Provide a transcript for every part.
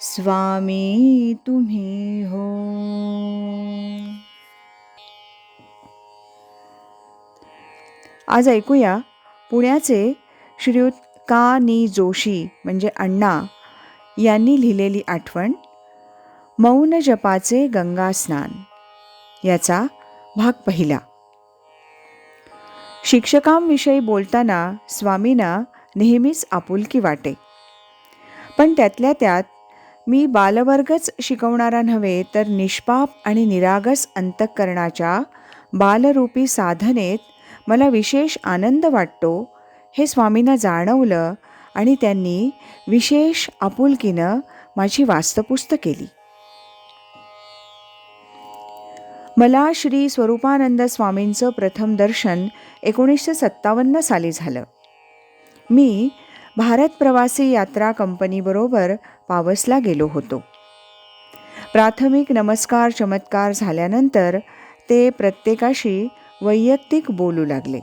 स्वामी तुम्ही हो. आज ऐकूया पुण्याचे श्रीयुत का नी जोशी म्हणजे अण्णा यांनी लिहिलेली आठवण मौन जपाचे गंगा स्नान याचा भाग पहिला. शिक्षकांविषयी बोलताना स्वामींना नेहमीच आपुलकी वाटे. पण त्यातल्या त्यात मी बालवर्गच शिकवणारा नव्हे तर निष्पाप आणि निरागस अंतःकरणाच्या बालरूपी साधनेत मला विशेष आनंद वाटतो. हे स्वामींना जाणवलं आणि त्यांनी विशेष आपुलकीनं माझी वास्तपुस्त केली. मला श्री स्वरूपानंद स्वामींचं प्रथम दर्शन एकोणीसशे सत्तावन्न साली झालं. मी भारत प्रवासी यात्रा कंपनीबरोबर पावसला गेलो होतो. प्राथमिक नमस्कार चमत्कार झाल्यानंतर ते प्रत्येकाशी वैयक्तिक बोलू लागले.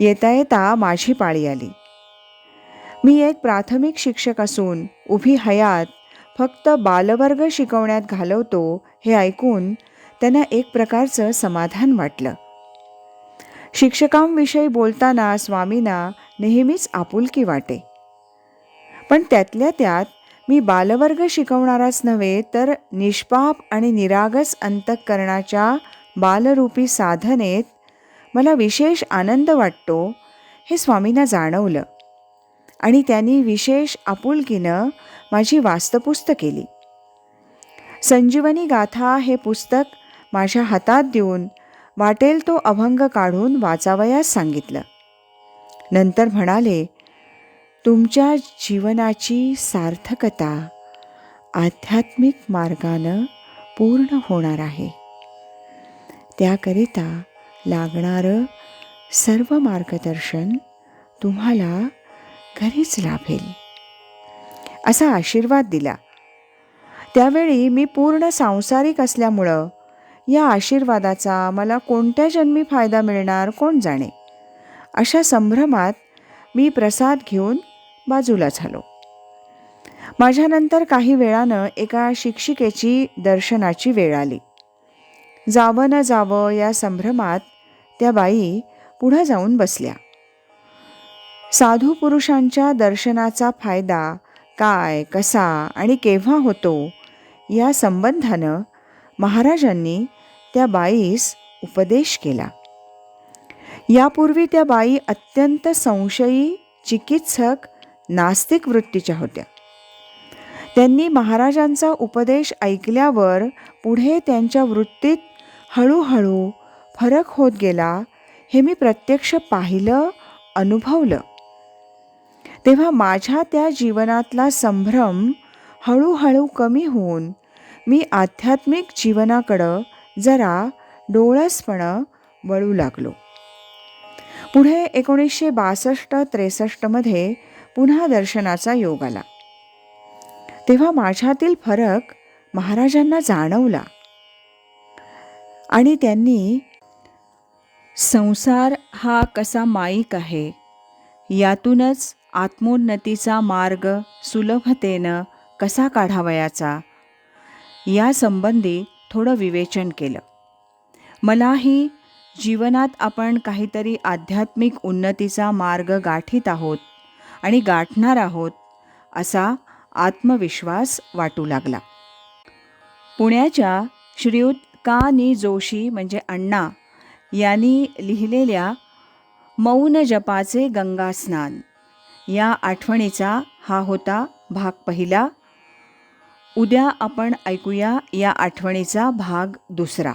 येता येता माझी पाळी आली. मी एक प्राथमिक शिक्षक असून उभी हयात फक्त बालवर्ग शिकवण्यात घालवतो हे ऐकून त्यांना एक प्रकारचं समाधान वाटलं. शिक्षकांविषयी बोलताना स्वामींना नेहमीच आपुलकी वाटे. पण त्यातल्या त्यात मी बालवर्ग शिकवणाराच नव्हे तर निष्पाप आणि निरागस अंतःकरणाच्या बालरूपी साधनेत मला विशेष आनंद वाटतो हे स्वामींना जाणवलं. आणि त्यांनी विशेष आपुलकीनं माझी वास्तपुस्त केली. संजीवनी गाथा हे पुस्तक माझ्या हातात देऊन वाटेल तो अभंग काढून वाचावयास सांगितलं. नंतर म्हणाले तुमच्या जीवनाची सार्थकता आध्यात्मिक मार्गानं पूर्ण होणार आहे. त्याकरिता लागणारं सर्व मार्गदर्शन तुम्हाला घरीच लाभेल. असा आशीर्वाद दिला. त्यावेळी मी पूर्ण सांसारिक असल्यामुळं या आशीर्वादाचा मला कोणत्या जन्मी फायदा मिळणार कोण जाणे? अशा संभ्रमात मी प्रसाद घेऊन बाजूला झालो. माझ्यानंतर काही वेळानं एका शिक्षिकेची दर्शनाची वेळ आली. जावं न जावं या संभ्रमात त्या बाई पुढं जाऊन बसल्या. साधू पुरुषांच्या दर्शनाचा फायदा काय कसा आणि केव्हा होतो या संबंधानं महाराजांनी त्या बाईस उपदेश केला. यापूर्वी त्या बाई अत्यंत संशयी चिकित्सक नास्तिक वृत्तीच्या होत्या. त्यांनी महाराजांचा उपदेश ऐकल्यावर पुढे त्यांच्या वृत्तीत हळूहळू फरक होत गेला हे मी प्रत्यक्ष पाहिलं अनुभवलं. तेव्हा माझ्या त्या जीवनातला संभ्रम हळूहळू कमी होऊन मी आध्यात्मिक जीवनाकडं जरा डोळसपणं वळू लागलो. पुढे एकोणीसशे बासष्ट त्रेसष्टमध्ये पुन्हा दर्शनाचा योग आला. तेव्हा माझ्यातील फरक महाराजांना जाणवला. आणि त्यांनी संसार हा कसा माईक आहे? यातूनच आत्मोन्नतीचा मार्ग सुलभतेनं कसा काढावयाचा? यासंबंधी थोडं विवेचन केलं. मलाही जीवनात आपण काहीतरी आध्यात्मिक उन्नतीचा मार्ग गाठीत आहोत आणि गाठणार आहोत असा आत्मविश्वास वाटू लागला. पुण्याच्या श्रीयुत का नि जोशी म्हणजे अण्णा यांनी लिहिलेल्या मौन जपाचे गंगास्नान या आठवणीचा हा होता भाग पहिला. उद्या आपण ऐकूया या आठवणीचा भाग दुसरा.